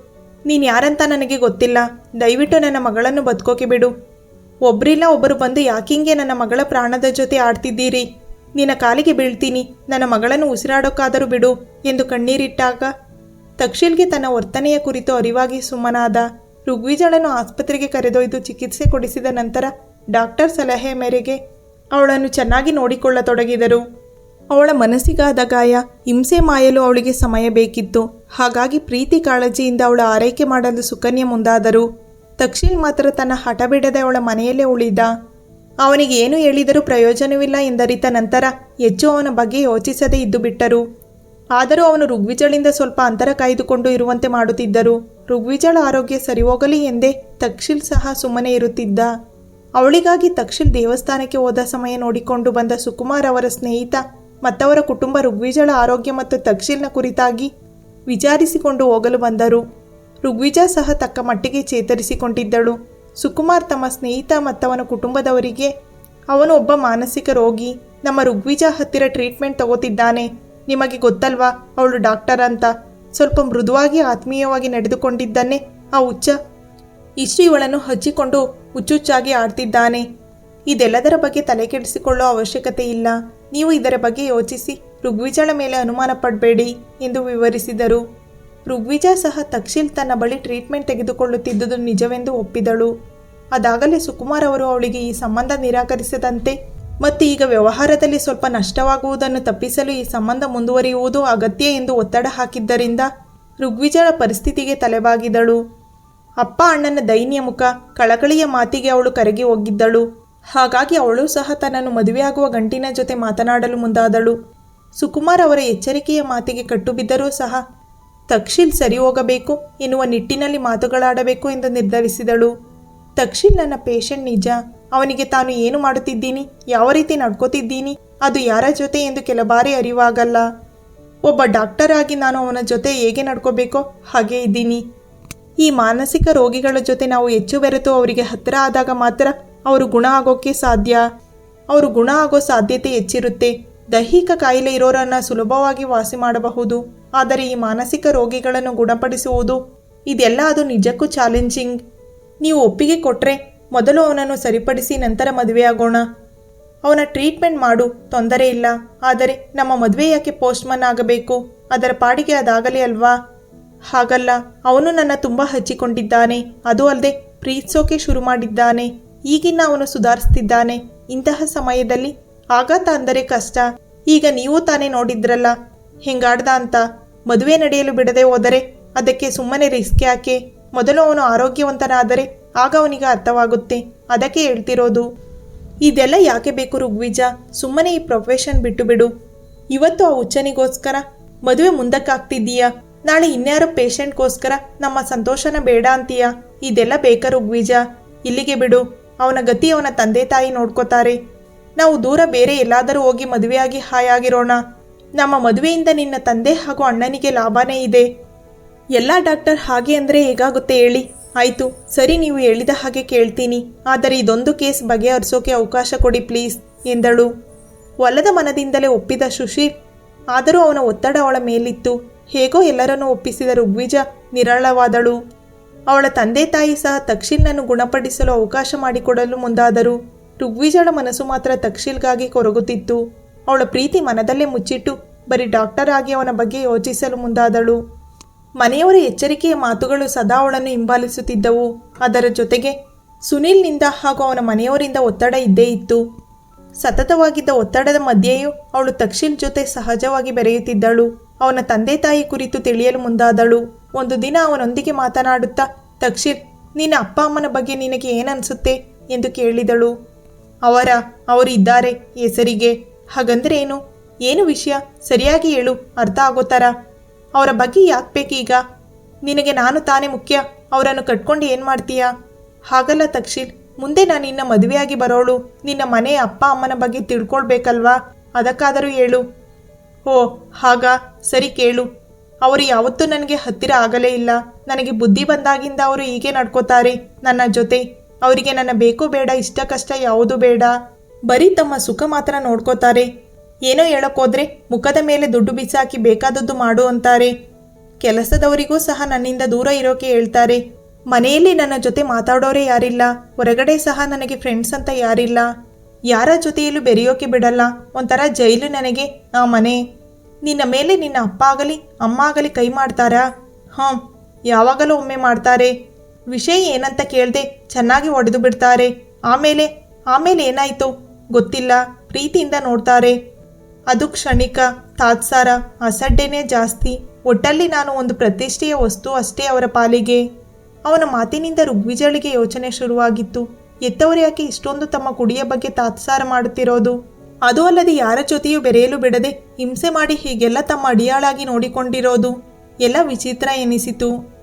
ನೀನು ಯಾರಂತ ನನಗೆ ಗೊತ್ತಿಲ್ಲ. ದಯವಿಟ್ಟು ನನ್ನ ಮಗಳನ್ನು ಬದುಕೋಕೆ ಬಿಡು. ಒಬ್ರಿಲ್ಲ ಒಬ್ಬರು ಬಂದು ಯಾಕಿಂಗೆ ನನ್ನ ಮಗಳ ಪ್ರಾಣದ ಜೊತೆ ಆಡ್ತಿದ್ದೀರಿ? ನಿನ್ನ ಕಾಲಿಗೆ ಬೀಳ್ತೀನಿ. ನನ್ನ ಮಗಳನ್ನು ಉಸಿರಾಡೋಕ್ಕಾದರೂ ಬಿಡು ಎಂದು ಕಣ್ಣೀರಿಟ್ಟಾಗ ತಕ್ಷಿಲ್ಗೆ ತನ್ನ ವರ್ತನೆಯ ಕುರಿತು ಅರಿವಾಗಿ ಸುಮ್ಮನಾದ. ಋಗ್ವಿಜಳನ್ನು ಆಸ್ಪತ್ರೆಗೆ ಕರೆದೊಯ್ದು ಚಿಕಿತ್ಸೆ ಕೊಡಿಸಿದ ನಂತರ ಡಾಕ್ಟರ್ ಸಲಹೆ ಮೇರೆಗೆ ಅವಳನ್ನು ಚೆನ್ನಾಗಿ ನೋಡಿಕೊಳ್ಳತೊಡಗಿದರು. ಅವಳ ಮನಸ್ಸಿಗಾದ ಗಾಯ, ಹಿಂಸೆ ಮಾಯಲು ಅವಳಿಗೆ ಸಮಯ ಬೇಕಿತ್ತು. ಹಾಗಾಗಿ ಪ್ರೀತಿ ಕಾಳಜಿಯಿಂದ ಅವಳ ಆರೈಕೆ ಮಾಡಲು ಸುಕನ್ಯ ಮುಂದಾದರು. ತಕ್ಷೀಲ್ ಮಾತ್ರ ತನ್ನ ಹಠ ಬಿಡದೆ ಅವಳ ಮನೆಯಲ್ಲೇ ಉಳಿದ. ಅವನಿಗೆ ಏನು ಹೇಳಿದರೂ ಪ್ರಯೋಜನವಿಲ್ಲ ಎಂದರಿತ ನಂತರ ಹೆಚ್ಚು ಅವನ ಬಗ್ಗೆ ಯೋಚಿಸದೇ ಇದ್ದು ಬಿಟ್ಟರು. ಆದರೂ ಅವನು ಋಗ್ವಿಜಳಿಂದ ಸ್ವಲ್ಪ ಅಂತರ ಕಾಯ್ದುಕೊಂಡು ಇರುವಂತೆ ಮಾಡುತ್ತಿದ್ದರು. ಋಗ್ವಿಜಳ ಆರೋಗ್ಯ ಸರಿ ಹೋಗಲಿ ಎಂದೇ ತಕ್ಷಿಲ್ ಸಹ ಸುಮ್ಮನೆ ಇರುತ್ತಿದ್ದ. ಅವಳಿಗಾಗಿ ತಕ್ಷಿಲ್ ದೇವಸ್ಥಾನಕ್ಕೆ ಹೋದ ಸಮಯ ನೋಡಿಕೊಂಡು ಬಂದ ಸುಕುಮಾರ್ ಅವರ ಸ್ನೇಹಿತ ಮತ್ತವರ ಕುಟುಂಬ ಋಗ್ವಿಜಳ ಆರೋಗ್ಯ ಮತ್ತು ತಕ್ಷಿಲ್ನ ಕುರಿತಾಗಿ ವಿಚಾರಿಸಿಕೊಂಡು ಹೋಗಲು ಬಂದರು. ಋಗ್ವಿಜ ಸಹ ತಕ್ಕ ಮಟ್ಟಿಗೆ ಚೇತರಿಸಿಕೊಂಡಿದ್ದಳು. ಸುಕುಮಾರ್ ತಮ್ಮ ಸ್ನೇಹಿತ ಮತ್ತವನ ಕುಟುಂಬದವರಿಗೆ, ಅವನು ಒಬ್ಬ ಮಾನಸಿಕ ರೋಗಿ, ನಮ್ಮ ಋಗ್ವಿಜ ಹತ್ತಿರ ಟ್ರೀಟ್ಮೆಂಟ್ ತಗೋತಿದ್ದಾನೆ. ನಿಮಗೆ ಗೊತ್ತಲ್ವಾ, ಅವಳು ಡಾಕ್ಟರ್ ಅಂತ. ಸ್ವಲ್ಪ ಮೃದುವಾಗಿ ಆತ್ಮೀಯವಾಗಿ ನಡೆದುಕೊಂಡಿದ್ದಾನೆ ಆ ಹುಚ್ಚ ಇಷ್ಟು ಇವಳನ್ನು ಹಚ್ಚಿಕೊಂಡು ಹುಚ್ಚುಚ್ಚಾಗಿ ಆಡ್ತಿದ್ದಾನೆ. ಇದೆಲ್ಲದರ ಬಗ್ಗೆ ತಲೆ ಕೆಡಿಸಿಕೊಳ್ಳೋ ಅವಶ್ಯಕತೆ ಇಲ್ಲ. ನೀವು ಇದರ ಬಗ್ಗೆ ಯೋಚಿಸಿ. ಋಗ್ವಿಜಳ ಮೇಲೆ ಅನುಮಾನ ಪಡಬೇಡಿ ಎಂದು ವಿವರಿಸಿದರು. ಋಗ್ವಿಜ ಸಹ ತಕ್ಷಿಲ್ ತನ್ನ ಬಳಿ ಟ್ರೀಟ್ಮೆಂಟ್ ತೆಗೆದುಕೊಳ್ಳುತ್ತಿದ್ದುದು ನಿಜವೆಂದು ಒಪ್ಪಿದಳು. ಅದಾಗಲೇ ಸುಕುಮಾರ್ ಅವರು ಅವಳಿಗೆ ಈ ಸಂಬಂಧ ನಿರಾಕರಿಸದಂತೆ ಮತ್ತು ಈಗ ವ್ಯವಹಾರದಲ್ಲಿ ಸ್ವಲ್ಪ ನಷ್ಟವಾಗುವುದನ್ನು ತಪ್ಪಿಸಲು ಈ ಸಂಬಂಧ ಮುಂದುವರಿಯುವುದು ಅಗತ್ಯ ಎಂದು ಒತ್ತಡ ಹಾಕಿದ್ದರಿಂದ ಋಗ್ವಿಜಳ ಪರಿಸ್ಥಿತಿಗೆ ತಲೆಬಾಗಿದಳು. ಅಪ್ಪ ಅಣ್ಣನ ದೈನ್ಯ ಮುಖ, ಕಳಕಳಿಯ ಮಾತಿಗೆ ಅವಳು ಕರಗಿ ಹೋಗಿದ್ದಳು. ಹಾಗಾಗಿ ಅವಳು ಸಹ ತನ್ನನ್ನು ಮದುವೆಯಾಗುವ ಗಂಟಿನ ಜೊತೆ ಮಾತನಾಡಲು ಮುಂದಾದಳು. ಸುಕುಮಾರ್ ಅವರ ಎಚ್ಚರಿಕೆಯ ಮಾತಿಗೆ ಕಟ್ಟುಬಿದ್ದರೂ ಸಹ, ತಕ್ಷಿಲ್ ಸರಿ ಹೋಗಬೇಕು, ಎನ್ನುವ ನಿಟ್ಟಿನಲ್ಲಿ ಮಾತುಗಳಾಡಬೇಕು ಎಂದು ನಿರ್ಧರಿಸಿದಳು. ತಕ್ಷಿಲ್ ನನ್ನ ಪೇಷಂಟ್ ನಿಜ ಅವನಿಗೆ ತಾನು ಏನು ಮಾಡುತ್ತಿದ್ದೀನಿ? ಯಾವ ರೀತಿ ನಡ್ಕೋತಿದ್ದೀನಿ? ಅದು ಯಾರ ಜೊತೆ ಎಂದು ಕೆಲ ಬಾರಿ ಅರಿವಾಗಲ್ಲ. ಒಬ್ಬ ಡಾಕ್ಟರ್ ಆಗಿ ನಾನು ಅವನ ಜೊತೆ ಹೇಗೆ ನಡ್ಕೋಬೇಕೋ ಹಾಗೆ ಇದ್ದೀನಿ. ಈ ಮಾನಸಿಕ ರೋಗಿಗಳ ಜೊತೆ ನಾವು ಹೆಚ್ಚು ಬೆರೆತು ಅವರಿಗೆ ಹತ್ತಿರ ಆದಾಗ ಮಾತ್ರ ಅವರು ಗುಣ ಆಗೋಕ್ಕೆ ಸಾಧ್ಯ. ಅವರು ಗುಣ ಆಗೋ ಸಾಧ್ಯತೆ ಹೆಚ್ಚಿರುತ್ತೆ. ದೈಹಿಕ ಕಾಯಿಲೆ ಇರೋರನ್ನ ಸುಲಭವಾಗಿ ವಾಸಿ ಮಾಡಬಹುದು. ಆದರೆ ಈ ಮಾನಸಿಕ ರೋಗಿಗಳನ್ನು ಗುಣಪಡಿಸುವುದು ಇದೆಲ್ಲ ಅದು ನಿಜಕ್ಕೂ ಚಾಲೆಂಜಿಂಗ್ ನೀವು ಒಪ್ಪಿಗೆ ಕೊಟ್ಟರೆ ಮೊದಲು ಅವನನ್ನು ಸರಿಪಡಿಸಿ ನಂತರ ಮದುವೆಯಾಗೋಣ. ಅವನ ಟ್ರೀಟ್ಮೆಂಟ್ ಮಾಡು, ತೊಂದರೆ ಇಲ್ಲ. ಆದರೆ ನಮ್ಮ ಮದುವೆ ಯಾಕೆ ಪೋಸ್ಟ್ಮನ್ ಆಗಬೇಕು? ಅದರ ಪಾಡಿಗೆ ಅದಾಗಲಿ ಅಲ್ವಾ? ಹಾಗಲ್ಲ, ಅವನು ನನ್ನ ತುಂಬ ಹಚ್ಚಿಕೊಂಡಿದ್ದಾನೆ. ಅದು ಅಲ್ಲದೆ ಪ್ರೀತಿಸೋಕೆ ಶುರು ಮಾಡಿದ್ದಾನೆ. ಈಗಿನ ಅವನು ಸುಧಾರಿಸ್ತಿದ್ದಾನೆ. ಇಂತಹ ಸಮಯದಲ್ಲಿ ಆಘಾತ ಅಂದರೆ ಕಷ್ಟ. ಈಗ ನೀವು ತಾನೇ ನೋಡಿದ್ರಲ್ಲ, ಹೆಂಗಾಡ್ದ ಅಂತ. ಮದುವೆ ನಡೆಯಲು ಬಿಡದೆ ಹೋದರೆ ಅದಕ್ಕೆ ಸುಮ್ಮನೆ ರಿಸ್ಕ್ ಯಾಕೆ? ಮೊದಲು ಅವನು ಆರೋಗ್ಯವಂತನಾದರೆ ಆಗ ಅವನಿಗೆ ಅರ್ಥವಾಗುತ್ತೆ. ಅದಕ್ಕೆ ಹೇಳ್ತಿರೋದು, ಇದೆಲ್ಲ ಯಾಕೆ ಬೇಕು ಋಗ್ವಿಜ ಸುಮ್ಮನೆ ಈ ಪ್ರೊಫೆಷನ್ ಬಿಟ್ಟು ಬಿಡು ಇವತ್ತು ಆ ಹುಚ್ಚನಿಗೋಸ್ಕರ ಮದುವೆ ಮುಂದಕ್ಕಾಗ್ತಿದ್ದೀಯಾ? ನಾಳೆ ಇನ್ಯಾರೋ ಪೇಷಂಟ್ಗೋಸ್ಕರ ನಮ್ಮ ಸಂತೋಷನ ಬೇಡ ಅಂತೀಯ? ಇದೆಲ್ಲ ಬೇಕಾ ಋಗ್ವಿಜ ಇಲ್ಲಿಗೆ ಬಿಡು. ಅವನ ಗತಿ ಅವನ ತಂದೆ ತಾಯಿ ನೋಡ್ಕೋತಾರೆ. ನಾವು ದೂರ ಬೇರೆ ಎಲ್ಲಾದರೂ ಹೋಗಿ ಮದುವೆಯಾಗಿ ಹಾಯಾಗಿರೋಣ ನಮ್ಮ ಮದುವೆಯಿಂದ ನಿನ್ನ ತಂದೆ ಹಾಗೂ ಅಣ್ಣನಿಗೆ ಲಾಭನೇ ಇದೆ. ಎಲ್ಲ ಡಾಕ್ಟರ್ ಹಾಗೆ ಅಂದರೆ ಹೇಗಾಗುತ್ತೆ ಹೇಳಿ. ಆಯಿತು, ಸರಿ ನೀವು ಹೇಳಿದ ಹಾಗೆ ಕೇಳ್ತೀನಿ. ಆದರೆ ಇದೊಂದು ಕೇಸ್ ಬಗೆಹರಿಸೋಕೆ ಅವಕಾಶ ಕೊಡಿ ಪ್ಲೀಸ್, ಎಂದಳು. ಒಲ್ಲದ ಮನದಿಂದಲೇ ಒಪ್ಪಿದ ಸುಶೀಲ್ ಆದರೂ ಅವನ ಒತ್ತಡ ಅವಳ ಮೇಲಿತ್ತು. ಹೇಗೋ ಎಲ್ಲರನ್ನೂ ಒಪ್ಪಿಸಿದ ಋಗ್ವಿಜ ನಿರಾಳವಾದಳು. ಅವಳ ತಂದೆ ತಾಯಿ ಸಹ ತಕ್ಷಿಲ್ನನ್ನು ಗುಣಪಡಿಸಲು ಅವಕಾಶ ಮಾಡಿಕೊಡಲು ಮುಂದಾದರು. ಋಗ್ವಿಜಳ ಮನಸ್ಸು ಮಾತ್ರ ತಕ್ಷಿಲ್ಗಾಗಿ ಕೊರಗುತ್ತಿತ್ತು. ಅವಳ ಪ್ರೀತಿ ಮನದಲ್ಲೇ ಮುಚ್ಚಿಟ್ಟು ಬರೀ ಡಾಕ್ಟರ್ ಆಗಿ ಅವನ ಬಗ್ಗೆ ಯೋಚಿಸಲು ಮುಂದಾದಳು. ಮನೆಯವರ ಎಚ್ಚರಿಕೆಯ ಮಾತುಗಳು ಸದಾ ಅವಳನ್ನು ಹಿಂಬಾಲಿಸುತ್ತಿದ್ದವು. ಅದರ ಜೊತೆಗೆ ಸುನಿಲ್ನಿಂದ ಹಾಗೂ ಅವನ ಮನೆಯವರಿಂದ ಒತ್ತಡ ಇದ್ದೇ ಇತ್ತು. ಸತತವಾಗಿದ್ದ ಒತ್ತಡದ ಮಧ್ಯೆಯೂ ಅವಳು ತಕ್ಷಿಲ್ ಜೊತೆ ಸಹಜವಾಗಿ ಬೆರೆಯುತ್ತಿದ್ದಳು. ಅವನ ತಂದೆ ತಾಯಿ ಕುರಿತು ತಿಳಿಯಲು ಮುಂದಾದಳು. ಒಂದು ದಿನ ಅವನೊಂದಿಗೆ ಮಾತನಾಡುತ್ತಾ, ತಕ್ಷಿಲ್, ನಿನ್ನ ಅಪ್ಪ ಅಮ್ಮನ ಬಗ್ಗೆ ನಿನಗೆ ಏನನ್ಸುತ್ತೆ? ಎಂದು ಕೇಳಿದಳು. ಅವರ, ಅವರು ಇದ್ದಾರೆ, ಹೆಸರಿಗೆ. ಹಾಗಂದ್ರೆ ಏನು ಏನು ವಿಷಯ? ಸರಿಯಾಗಿ ಹೇಳು, ಅರ್ಥ ಆಗೋ ಥರ ಅವರ ಬಗ್ಗೆ ಯಾಕೆ ಬೇಕೀಗ ನಿನಗೆ ನಾನು ತಾನೇ ಮುಖ್ಯ. ಅವರನ್ನು ಕಟ್ಕೊಂಡು ಏನು ಮಾಡ್ತೀಯಾ? ಹಾಗಲ್ಲ ತಕ್ಷಿಲ್. ಮುಂದೆ ನಾನು ನಿನ್ನ ಮದುವೆಯಾಗಿ ಬರೋಳು. ನಿನ್ನ ಮನೆ ಅಪ್ಪ ಅಮ್ಮನ ಬಗ್ಗೆ ತಿಳ್ಕೊಳ್ಬೇಕಲ್ವಾ? ಅದಕ್ಕಾದರೂ ಹೇಳು. ಓ, ಹಾಗ. ಸರಿ ಕೇಳು. ಅವರು ಯಾವತ್ತೂ ನನಗೆ ಹತ್ತಿರ ಆಗಲೇ ಇಲ್ಲ. ನನಗೆ ಬುದ್ಧಿ ಬಂದಾಗಿಂದ ಅವರು ಹೀಗೆ ನಡ್ಕೋತಾರೆ. ನನ್ನ ಜೊತೆ. ಅವರಿಗೆ ನನ್ನ ಬೇಕು ಬೇಡ, ಇಷ್ಟ ಕಷ್ಟ ಯಾವುದು ಬೇಡ. ಬರೀ ತಮ್ಮ ಸುಖ ಮಾತ್ರ ನೋಡ್ಕೋತಾರೆ. ಏನೋ ಹೇಳೋಕ್ಕೋದ್ರೆ ಮುಖದ ಮೇಲೆ ದುಡ್ಡು ಬಿಸಾಕಿ ಬೇಕಾದದ್ದು ಮಾಡು ಅಂತಾರೆ. ಕೆಲಸದವರಿಗೂ ಸಹ ನನ್ನಿಂದ ದೂರ ಇರೋಕೆ ಹೇಳ್ತಾರೆ. ಮನೆಯಲ್ಲಿ ನನ್ನ ಜೊತೆ ಮಾತಾಡೋರೇ ಯಾರಿಲ್ಲ. ಹೊರಗಡೆ ಸಹ ನನಗೆ ಫ್ರೆಂಡ್ಸ್ ಅಂತ ಯಾರಿಲ್ಲ. ಯಾರ ಜೊತೆಯಲ್ಲೂ ಬೆರೆಯೋಕೆ ಬಿಡಲ್ಲ. ಒಂಥರ ಜೈಲು ನನಗೆ, ಆ ಮನೆ. ನಿನ್ನ ಮೇಲೆ ನಿನ್ನ ಅಪ್ಪ ಆಗಲಿ, ಅಮ್ಮ ಆಗಲಿ ಕೈ ಮಾಡ್ತಾರಾ? ಹಾಂ ಯಾವಾಗಲೂ ಒಮ್ಮೆ ಮಾಡ್ತಾರೆ. ವಿಷಯ ಏನಂತ ಕೇಳದೆ ಚೆನ್ನಾಗಿ ಒಡೆದು ಬಿಡ್ತಾರೆ. ಆಮೇಲೆ ಆಮೇಲೆ ಏನಾಯ್ತು? ಗೊತ್ತಿಲ್ಲ. ಪ್ರೀತಿಯಿಂದ ನೋಡ್ತಾರೆ. ಅದು ಕ್ಷಣಿಕ, ತಾತ್ಸಾರ, ಅಸಡ್ಡೆನೇ ಜಾಸ್ತಿ. ಒಟ್ಟಲ್ಲಿ ನಾನು ಒಂದು ಪ್ರತಿಷ್ಠೆಯ ವಸ್ತು ಅಷ್ಟೇ ಅವರ ಪಾಲಿಗೆ. ಅವನ ಮಾತಿನಿಂದ ಋಗ್ವಿಜಳಿಗೆ ಯೋಚನೆ ಶುರುವಾಗಿತ್ತು. ಎತ್ತವರು ಯಾಕೆ ಇಷ್ಟೊಂದು ತಮ್ಮ ಕುಡಿಯ ಬಗ್ಗೆ ತಾತ್ಸಾರ ಮಾಡುತ್ತಿರೋದು? ಅದು ಅಲ್ಲದೆ ಯಾರ ಜೊತೆಯೂ ಬೆರೆಯಲು ಬಿಡದೆ ಹಿಂಸೆ ಮಾಡಿ ಹೀಗೆಲ್ಲ ತಮ್ಮ ಅಡಿಯಾಳಾಗಿ ನೋಡಿಕೊಂಡಿರೋದು? ಎಲ್ಲ ವಿಚಿತ್ರ ಎನಿಸಿತು.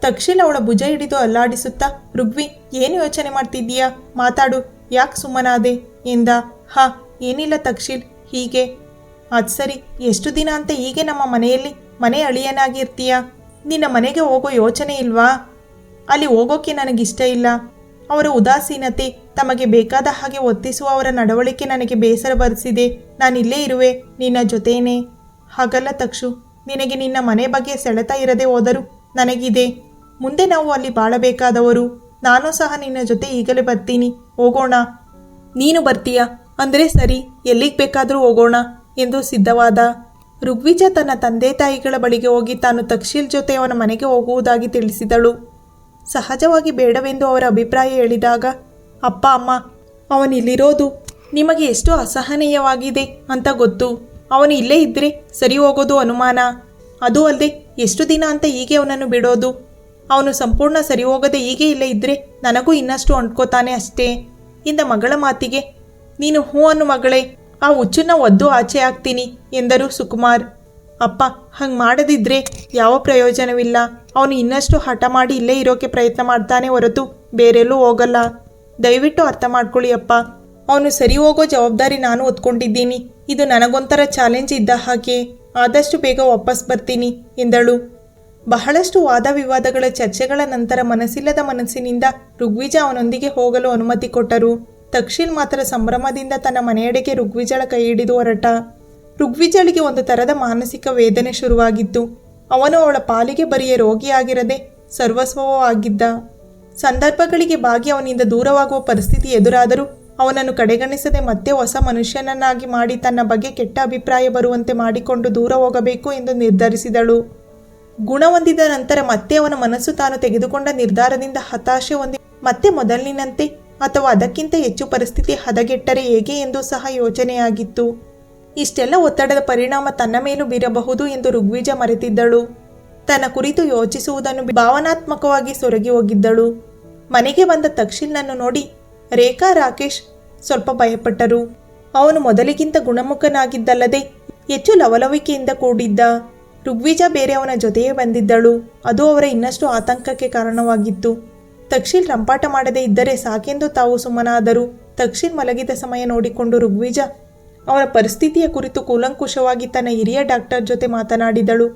ತಕ್ಷಣ ಅವಳ ಭುಜ ಹಿಡಿದು ಅಲ್ಲಾಡಿಸುತ್ತಾ, ಋಗ್ವಿ, ಏನು ಯೋಚನೆ ಮಾಡ್ತಿದ್ದೀಯಾ? ಮಾತಾಡು, ಯಾಕೆ ಸುಮ್ಮನಾದೆ? ಎಂದ. ಹಾ, ಏನಿಲ್ಲ ತಕ್ಷಿಲ್. ಹೀಗೆ. ಅದು ಸರಿ, ಎಷ್ಟು ದಿನ ಅಂತ ಹೀಗೆ ನಮ್ಮ ಮನೆಯಲ್ಲಿ ಮನೆ ಅಳಿಯನಾಗಿರ್ತೀಯ? ನಿನ್ನ ಮನೆಗೆ ಹೋಗೋ ಯೋಚನೆ ಇಲ್ವಾ? ಅಲ್ಲಿ ಹೋಗೋಕೆ ನನಗಿಷ್ಟ ಇಲ್ಲ. ಅವರ ಉದಾಸೀನತೆ ತಮಗೆ ಬೇಕಾದ ಹಾಗೆ ಒತ್ತಿಸುವ ಅವರ ನಡವಳಿಕೆ ನನಗೆ ಬೇಸರ ಬರೆಸಿದೆ. ನಾನಿಲ್ಲೇ ಇರುವೆ, ನಿನ್ನ ಜೊತೆಯೇ ಹಾಗಲ್ಲ ತಕ್ಷು, ನಿನಗೆ ನಿನ್ನ ಮನೆ ಬಗ್ಗೆ ಸೆಳೆತ ಇರದೆ ಹೋದರೂ ನನಗಿದೆ. ಮುಂದೆ ನಾವು ಅಲ್ಲಿ ಬಾಳಬೇಕಾದವರು. ನಾನು ಸಹ ನಿನ್ನ ಜೊತೆ ಈಗಲೇ ಬರ್ತೀನಿ. ಹೋಗೋಣ. ನೀನು ಬರ್ತೀಯ? ಅಂದರೆ ಸರಿ, ಎಲ್ಲಿಗೆ ಬೇಕಾದರೂ ಹೋಗೋಣ ಎಂದು ಸಿದ್ಧವಾದ. ಋಗ್ವಿಜ ತನ್ನ ತಂದೆ ತಾಯಿಗಳ ಬಳಿಗೆ ಹೋಗಿ ತಾನು ತಕ್ಷೀಲ್ ಜೊತೆ ಅವನ ಮನೆಗೆ ಹೋಗುವುದಾಗಿ ತಿಳಿಸಿದಳು. ಸಹಜವಾಗಿ ಬೇಡವೆಂದು ಅವರ ಅಭಿಪ್ರಾಯ ಹೇಳಿದಾಗ, ಅಪ್ಪ, ಅಮ್ಮ ಅವನಿಲ್ಲಿರೋದು ನಿಮಗೆ ಎಷ್ಟು ಅಸಹನೀಯವಾಗಿದೆ ಅಂತ ಗೊತ್ತು. ಅವನು ಇಲ್ಲೇ ಇದ್ದರೆ ಸರಿ ಹೋಗೋದು ಅನುಮಾನ. ಅದು ಅಲ್ಲದೆ ಎಷ್ಟು ದಿನ ಅಂತ ಹೀಗೆ ಅವನನ್ನು ಬಿಡೋದು. ಅವನು ಸಂಪೂರ್ಣ ಸರಿ ಹೋಗದೆ ಹೀಗೆ ಇಲ್ಲೇ ಇದ್ದರೆ ನನಗೂ ಇನ್ನಷ್ಟು ಅಂಟ್ಕೋತಾನೆ ಅಷ್ಟೇ ಇಂದ ಮಗಳ ಮಾತಿಗೆ ನೀನು ಹೂ ಅನ್ನು ಮಗಳೇ, ಆ ಹುಚ್ಚನ್ನ ಒದ್ದು ಆಚೆ ಹಾಕ್ತೀನಿ ಎಂದರು ಸುಕುಮಾರ್. ಅಪ್ಪ, ಹಂಗೆ ಮಾಡದಿದ್ರೆ ಯಾವ ಪ್ರಯೋಜನವಿಲ್ಲ. ಅವನು ಇನ್ನಷ್ಟು ಹಠ ಮಾಡಿ ಇಲ್ಲೇ ಇರೋಕೆ ಪ್ರಯತ್ನ ಮಾಡ್ತಾನೆ ಹೊರತು ಬೇರೆಲ್ಲೂ ಹೋಗಲ್ಲ. ದಯವಿಟ್ಟು ಅರ್ಥ ಮಾಡ್ಕೊಳ್ಳಿ ಅಪ್ಪ. ಅವನು ಸರಿ ಹೋಗೋ ಜವಾಬ್ದಾರಿ ನಾನು ಒತ್ಕೊಂಡಿದ್ದೀನಿ ಇದು ನನಗೊಂಥರ ಚಾಲೆಂಜ್ ಇದ್ದ ಹಾಗೆ. ಆದಷ್ಟು ಬೇಗ ವಾಪಸ್ ಬರ್ತೀನಿ ಎಂದಳು. ಬಹಳಷ್ಟು ವಾದ ವಿವಾದಗಳ ಚರ್ಚೆಗಳ ನಂತರ ಮನಸ್ಸಿಲ್ಲದ ಮನಸ್ಸಿನಿಂದ ಋಗ್ವಿಜ ಅವನೊಂದಿಗೆ ಹೋಗಲು ಅನುಮತಿ ಕೊಟ್ಟರು. ತಕ್ಷಿಲ್ ಮಾತ್ರ ಸಂಭ್ರಮದಿಂದ ತನ್ನ ಮನೆಯಡೆಗೆ ಋಗ್ವಿಜಳ ಕೈ ಹಿಡಿದು ಹೊರಟ. ಋಗ್ವಿಜಳಿಗೆ ಒಂದು ಥರದ ಮಾನಸಿಕ ವೇದನೆ ಶುರುವಾಗಿತ್ತು. ಅವನು ಅವಳ ಪಾಲಿಗೆ ಬರಿಯ ರೋಗಿಯಾಗಿರದೆ ಸರ್ವಸ್ವವೂ ಆಗಿದ್ದ. ಸಂದರ್ಭಗಳಿಗೆ ಬಾಗಿ ಅವನಿಂದ ದೂರವಾಗುವ ಪರಿಸ್ಥಿತಿ ಎದುರಾದರೂ ಅವನನ್ನು ಕಡೆಗಣಿಸದೆ ಮತ್ತೆ ಹೊಸ ಮನುಷ್ಯನನ್ನಾಗಿ ಮಾಡಿ ತನ್ನ ಬಗ್ಗೆ ಕೆಟ್ಟ ಅಭಿಪ್ರಾಯ ಬರುವಂತೆ ಮಾಡಿಕೊಂಡು ದೂರ ಹೋಗಬೇಕು ಎಂದು ನಿರ್ಧರಿಸಿದಳು. ಗುಣ ಹೊಂದಿದ ನಂತರ ಮತ್ತೆ ಅವನ ಮನಸ್ಸು ತಾನು ತೆಗೆದುಕೊಂಡ ನಿರ್ಧಾರದಿಂದ ಹತಾಶೆ ಹೊಂದಿ ಮತ್ತೆ ಮೊದಲಿನಂತೆ ಅಥವಾ ಅದಕ್ಕಿಂತ ಹೆಚ್ಚು ಪರಿಸ್ಥಿತಿ ಹದಗೆಟ್ಟರೆ ಹೇಗೆ ಎಂದು ಸಹ ಯೋಚನೆಯಾಗಿತ್ತು. ಇಷ್ಟೆಲ್ಲ ಒತ್ತಡದ ಪರಿಣಾಮ ತನ್ನ ಮೇಲೂ ಬೀರಬಹುದು ಎಂದು ಋಗ್ವಿಜ ಮರೆತಿದ್ದಳು. ತನ್ನ ಕುರಿತು ಯೋಚಿಸುವುದನ್ನು ಭಾವನಾತ್ಮಕವಾಗಿ ಸೊರಗಿ ಹೋಗಿದ್ದಳು. ಮನೆಗೆ ಬಂದ ತಕ್ಷಿಲ್ನನ್ನು ನೋಡಿ, ರೇಖಾ ರಾಕೇಶ್, ಸ್ವಲ್ಪ ಭಯಪಟ್ಟರು. ಅವನು ಮೊದಲಿಗಿಂತ ಗುಣಮುಖನಾಗಿದ್ದಲ್ಲದೆ ಹೆಚ್ಚು ಲವಲವಿಕೆಯಿಂದ ಕೂಡಿದ್ದ. ಋಗ್ವಿಜ ಬೇರೆ ಅವನ ಜೊತೆಯೇ ಬಂದಿದ್ದಳು. ಅದು ಅವರ ಇನ್ನಷ್ಟು ಆತಂಕಕ್ಕೆ ಕಾರಣವಾಗಿತ್ತು. ತಕ್ಷಿಲ್ ರಂಪಾಟ ಮಾಡದೇ ಇದ್ದರೆ ಸಾಕೆಂದು ತಾವು ಸುಮ್ಮನಾದರು. ತಕ್ಷಿಲ್ ಮಲಗಿದ ಸಮಯ ನೋಡಿಕೊಂಡು ಋಗ್ವಿಜ ಅವರ ಪರಿಸ್ಥಿತಿಯ ಕುರಿತು ಕೂಲಂಕುಷವಾಗಿ ತನ್ನ ಹಿರಿಯ ಡಾಕ್ಟರ್ ಜೊತೆ ಮಾತನಾಡಿದಳು.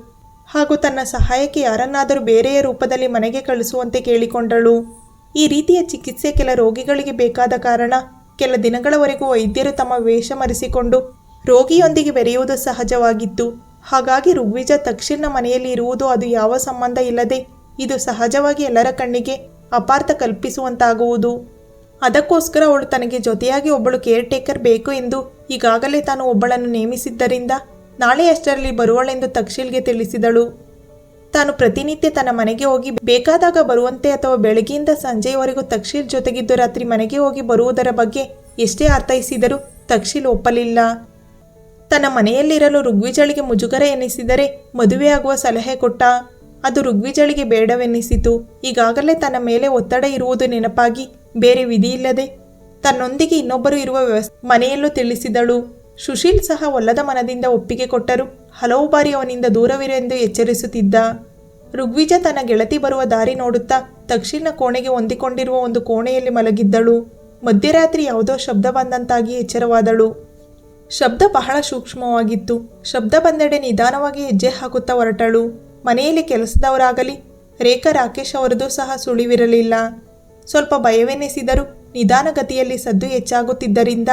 ಹಾಗೂ ತನ್ನ ಸಹಾಯಕ್ಕೆ ಯಾರನ್ನಾದರೂ ಬೇರೆಯ ರೂಪದಲ್ಲಿ ಮನೆಗೆ ಕಳಿಸುವಂತೆ ಕೇಳಿಕೊಂಡಳು. ಈ ರೀತಿಯ ಚಿಕಿತ್ಸೆ ಕೆಲ ರೋಗಿಗಳಿಗೆ ಬೇಕಾದ ಕಾರಣ ಕೆಲ ದಿನಗಳವರೆಗೂ ವೈದ್ಯರು ತಮ್ಮ ವೇಷ ಮರೆಸಿಕೊಂಡು ರೋಗಿಯೊಂದಿಗೆ ಬೆರೆಯುವುದು ಸಹಜವಾಗಿತ್ತು. ಹಾಗಾಗಿ ಋಗ್ವಿಜ ತಕ್ಷಣ ಮನೆಯಲ್ಲಿ ಇರುವುದು ಅದು ಯಾವ ಸಂಬಂಧ ಇಲ್ಲದೆ ಇದು ಸಹಜವಾಗಿ ಎಲ್ಲರ ಕಣ್ಣಿಗೆ ಅಪಾರ್ಥ ಕಲ್ಪಿಸುವಂತಾಗುವುದು. ಅದಕ್ಕೋಸ್ಕರ ಅವಳು ತನಗೆ ಜೊತೆಯಾಗಿ ಒಬ್ಬಳು ಕೇರ್ ಟೇಕರ್ ಬೇಕು ಎಂದು ಈಗಾಗಲೇ ತಾನು ಒಬ್ಬಳನ್ನು ನೇಮಿಸಿದ್ದರಿಂದ ನಾಳೆ ಅಷ್ಟರಲ್ಲಿ ಬರುವಳೆಂದು ತಕ್ಷಿಲ್ಗೆ ತಿಳಿಸಿದಳು. ತಾನು ಪ್ರತಿನಿತ್ಯ ತನ್ನ ಮನೆಗೆ ಹೋಗಿ ಬೇಕಾದಾಗ ಬರುವಂತೆ ಅಥವಾ ಬೆಳಗ್ಗೆಯಿಂದ ಸಂಜೆಯವರೆಗೂ ತಕ್ಷಿಲ್ ಜೊತೆಗಿದ್ದು ರಾತ್ರಿ ಮನೆಗೆ ಹೋಗಿ ಬರುವುದರ ಬಗ್ಗೆ ಎಷ್ಟೇ ಅರ್ಥೈಸಿದರೂ ತಕ್ಷಿಲ್ ಒಪ್ಪಲಿಲ್ಲ. ತನ್ನ ಮನೆಯಲ್ಲಿರಲು ಋಗ್ವಿಜಳಿಗೆ ಮುಜುಗರ ಎನಿಸಿದರೆ ಮದುವೆಯಾಗುವ ಸಲಹೆ ಕೊಟ್ಟ. ಅದು ಋಗ್ವಿಜಳಿಗೆ ಬೇಡವೆನ್ನಿಸಿತು ಈಗಾಗಲೇ ತನ್ನ ಮೇಲೆ ಒತ್ತಡ ಇರುವುದು ನೆನಪಾಗಿ ಬೇರೆ ವಿಧಿಯಿಲ್ಲದೆ ತನ್ನೊಂದಿಗೆ ಇನ್ನೊಬ್ಬರು ಇರುವ ವ್ಯವಸ್ಥೆ ಮನೆಯಲ್ಲೂ ತಿಳಿಸಿದಳು. ಸುಶೀಲ್ ಸಹ ಒಲ್ಲದ ಮನದಿಂದ ಒಪ್ಪಿಗೆ ಕೊಟ್ಟರು. ಹಲವು ಬಾರಿ ಅವನಿಂದ ದೂರವಿರೆಂದು ಎಚ್ಚರಿಸುತ್ತಿದ್ದ. ಋಗ್ವಿಜ ತನ್ನ ಗೆಳತಿ ಬರುವ ದಾರಿ ನೋಡುತ್ತಾ ತಕ್ಷಿಣ ಕೋಣೆಗೆ ಹೊಂದಿಕೊಂಡಿರುವ ಒಂದು ಕೋಣೆಯಲ್ಲಿ ಮಲಗಿದ್ದಳು. ಮಧ್ಯರಾತ್ರಿ ಯಾವುದೋ ಶಬ್ದ ಬಂದಂತಾಗಿ ಎಚ್ಚರವಾದಳು. ಶಬ್ದ ಬಹಳ ಸೂಕ್ಷ್ಮವಾಗಿತ್ತು. ಶಬ್ದ ಬಂದೆಡೆ ನಿಧಾನವಾಗಿ ಹೆಜ್ಜೆ ಹಾಕುತ್ತಾ ಹೊರಟಳು. ಮನೆಯಲ್ಲಿ ಕೆಲಸದವರಾಗಲಿ, ರೇಖಾ ರಾಕೇಶ್ ಅವರದು ಸಹ ಸುಳಿವಿರಲಿಲ್ಲ. ಸ್ವಲ್ಪ ಭಯವೆನಿಸಿದರೂ ನಿಧಾನಗತಿಯಲ್ಲಿ ಸದ್ದು ಹೆಚ್ಚಾಗುತ್ತಿದ್ದರಿಂದ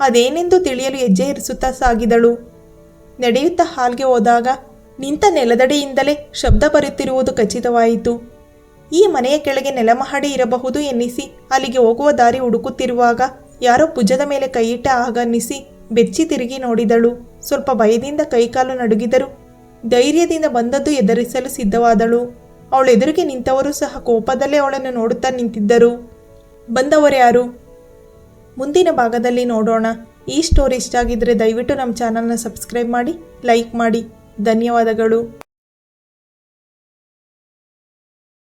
ಅದೇನೆಂದು ತಿಳಿಯಲು ಹೆಜ್ಜೆ ಇರಿಸುತ್ತಾ ಸಾಗಿದಳು. ನಡೆಯುತ್ತಾ ಹಾಲ್ಗೆ ಹೋದಾಗ ನಿಂತ ನೆಲದಡಿಯಿಂದಲೇ ಶಬ್ದ ಬರುತ್ತಿರುವುದು ಖಚಿತವಾಯಿತು. ಈ ಮನೆಯ ಕೆಳಗೆ ನೆಲಮಹಡಿ ಇರಬಹುದು ಎನ್ನಿಸಿ ಅಲ್ಲಿಗೆ ಹೋಗುವ ದಾರಿ ಹುಡುಕುತ್ತಿರುವಾಗ ಯಾರೋ ಭುಜದ ಮೇಲೆ ಕೈಯಿಟ್ಟ ಆಗನ್ನಿಸಿ ಬೆಚ್ಚಿ ತಿರುಗಿ ನೋಡಿದಳು. ಸ್ವಲ್ಪ ಭಯದಿಂದ ಕೈಕಾಲು ನಡುಗಿದರು ಧೈರ್ಯದಿಂದ ಬಂದದ್ದು ಎದುರಿಸಲು ಸಿದ್ಧವಾದಳು. ಅವಳು ಎದುರಿಗೆ ನಿಂತವರು ಸಹ ಕೋಪದಲ್ಲೇ ಅವಳನ್ನು ನೋಡುತ್ತಾ ನಿಂತಿದ್ದರು. ಬಂದವರ್ಯಾರು ಮುಂದಿನ ಭಾಗದಲ್ಲಿ ನೋಡೋಣ. ಈ ಸ್ಟೋರಿ ಇಷ್ಟ ಆಗಿದ್ದರೆ ದಯವಿಟ್ಟು ನಮ್ಮ ಚಾನಲ್ನ ಸಬ್ಸ್ಕ್ರೈಬ್ ಮಾಡಿ ಲೈಕ್ ಮಾಡಿ. ಧನ್ಯವಾದಗಳು.